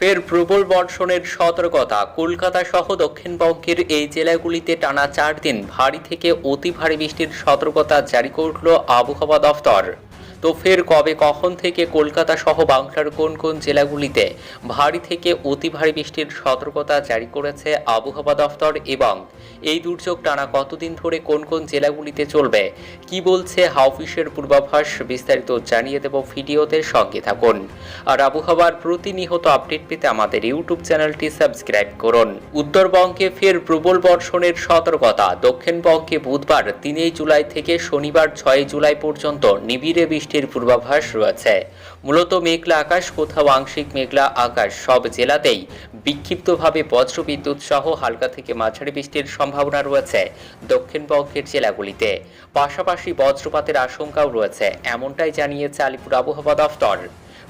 ফের প্রবল বর্ষণের সতর্কতা। কলকাতা সহ দক্ষিণবঙ্গের এই জেলাগুলিতে টানা চার দিন ভারী থেকে অতি ভারী বৃষ্টির সতর্কতা জারি করল আবহাওয়া দফতর তো ফের কবে, কখন থেকে কলকাতা সহ বাংলার কোন কোন জেলাগুলিতে ভারী থেকে অতি ভারী বৃষ্টির সতর্কতা জারি করেছে আবহাওয়া দফতর এবং এই দুর্যোগ টানা কতদিন ধরে কোন কোন জেলাগুলিতে চলবে, কি বলছে হাউফিসের পূর্বাভাস বিস্তারিত জানিয়ে দেব ভিডিওতে, সঙ্গে থাকুন। আর আবহাওয়ার প্রতিনিয়ত আপডেট পেতে আমাদের ইউটিউব চ্যানেলটি সাবস্ক্রাইব করুন। উত্তরবঙ্গে ফের প্রবল বর্ষণের সতর্কতা, দক্ষিণবঙ্গে বুধবার তিনই জুলাই থেকে শনিবার ছয় জুলাই পর্যন্ত নিবিড়ে বৃষ্টির পূর্বাভাস রয়েছে। মূলত মেঘলা আকাশ, কোথাও আংশিক মেঘলা আকাশ। সব জেলাতেই বিক্ষিপ্তভাবে বজ্রবিদ্যুৎ সহ হালকা থেকে মাঝারি বৃষ্টির সম্ভাবনা রয়েছে দক্ষিণবঙ্গের জেলাগুলিতে। পাশাপাশি বজ্রপাতের আশঙ্কাও রয়েছে, এমনটাই জানিয়েছে আলিপুর আবহাওয়া দফতর।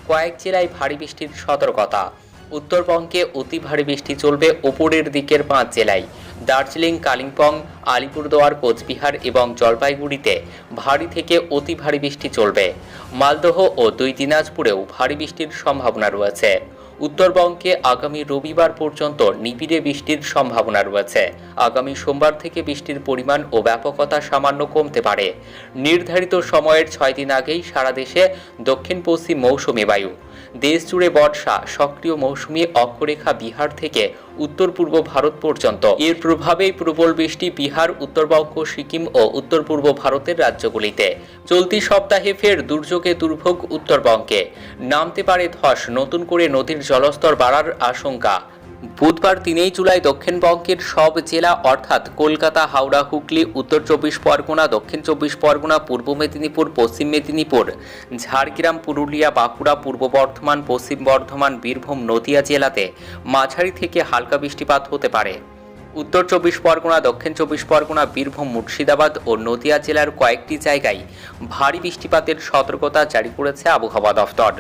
কয়েক জেলায় ভারী বৃষ্টির সতর্কতা। উত্তরবঙ্গে অতি ভারী বৃষ্টি চলবে ওপরের দিকের পাঁচ জেলায়। দার্জিলিং, কালিম্পং, আলিপুরদুয়ার, কোচবিহার এবং জলপাইগুড়িতে ভারী থেকে অতি ভারী বৃষ্টি চলবে। মালদহ ও দুই দিনাজপুরেও ভারী বৃষ্টির সম্ভাবনা রয়েছে। উত্তরবঙ্গে আগামী রবিবার পর্যন্ত নিবিড়ে বৃষ্টির সম্ভাবনা রয়েছে। আগামী সোমবার থেকে বৃষ্টির পরিমাণ ও ব্যাপকতা সামান্য কমতে পারে। নির্ধারিত সময়ের ছয় দিন আগেই সারা দেশে দক্ষিণ পশ্চিম মৌসুমী বায়ু দেশ জুড়ে বর্ষা, সক্রিয় মৌসুমী অক্ষরেখা বিহার থেকে উত্তর পূর্ব ভারত পর্যন্ত। এর প্রভাবেই প্রবল বৃষ্টি বিহার, উত্তরবঙ্গ, সিকিম ও উত্তর পূর্ব ভারতের রাজ্যগুলিতে। চলতি সপ্তাহে ফের দুর্যোগে দুর্ভোগ উত্তরবঙ্গে। নামতে পারে ধস, নতুন করে নদীর জলস্তর বাড়ার আশঙ্কা। বুধবার তিনই জুলাই দক্ষিণবঙ্গের সব জেলা, অর্থাৎ কলকাতা, হাওড়া, হুগলি, উত্তর চব্বিশ পরগনা, দক্ষিণ চব্বিশ পরগনা, পূর্ব মেদিনীপুর, পশ্চিম মেদিনীপুর, ঝাড়গ্রাম, পুরুলিয়া, বাঁকুড়া, পূর্ব বর্ধমান, পশ্চিম বর্ধমান, বীরভূম, নদিয়া জেলাতে মাঝারি থেকে হালকা বৃষ্টিপাত হতে পারে। উত্তর চব্বিশ পরগনা, দক্ষিণ চব্বিশ পরগনা, বীরভূম, মুর্শিদাবাদ ও নদিয়া জেলার কয়েকটি জায়গায় ভারী বৃষ্টিপাতের সতর্কতা জারি করেছে আবহাওয়া দফতর।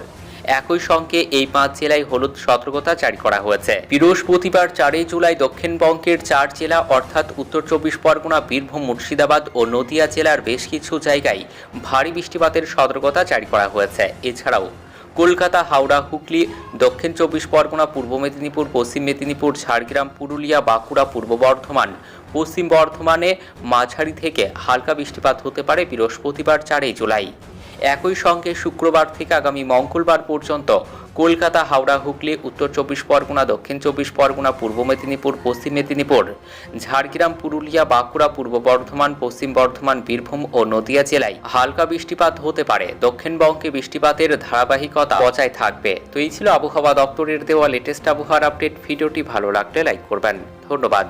একই সঙ্গে এই পাঁচ জেলায় হলুদ সতর্কতা জারি করা হয়েছে। বৃহস্পতিবার চারই জুলাই দক্ষিণবঙ্গের চার জেলা, অর্থাৎ উত্তর চব্বিশ পরগনা, বীরভূম, মুর্শিদাবাদ ও নদিয়া জেলার বেশ কিছু জায়গায় ভারী বৃষ্টিপাতের সতর্কতা জারি করা হয়েছে। এছাড়াও কলকাতা, হাওড়া, হুগলি, দক্ষিণ চব্বিশ পরগনা, পূর্ব মেদিনীপুর, পশ্চিম মেদিনীপুর, ঝাড়গ্রাম, পুরুলিয়া, বাঁকুড়া, পূর্ব বর্ধমান, পশ্চিম বর্ধমানে মাঝারি থেকে হালকা বৃষ্টিপাত হতে পারে বৃহস্পতিবার চারই জুলাই। একই সঙ্গে শুক্রবার থেকে আগামী মঙ্গলবার পর্যন্ত কলকাতা, হাওড়া, হুগলি, উত্তর চব্বিশ পরগনা, দক্ষিণ চব্বিশ পরগনা, পূর্ব মেদিনীপুর, পশ্চিম মেদিনীপুর, ঝাড়গ্রাম, পুরুলিয়া, বাঁকুড়া, পূর্ব বর্ধমান, পশ্চিম বর্ধমান, বীরভূম ও নদিয়া জেলায় হালকা বৃষ্টিপাত হতে পারে। দক্ষিণবঙ্গে বৃষ্টিপাতের ধারাবাহিকতা বজায় থাকবে। তো এই ছিল আবহাওয়া দপ্তরের দেওয়া লেটেস্ট আবহাওয়ার আপডেট ভিডিওটি ভালো লাগলে লাইক করবেন। ধন্যবাদ।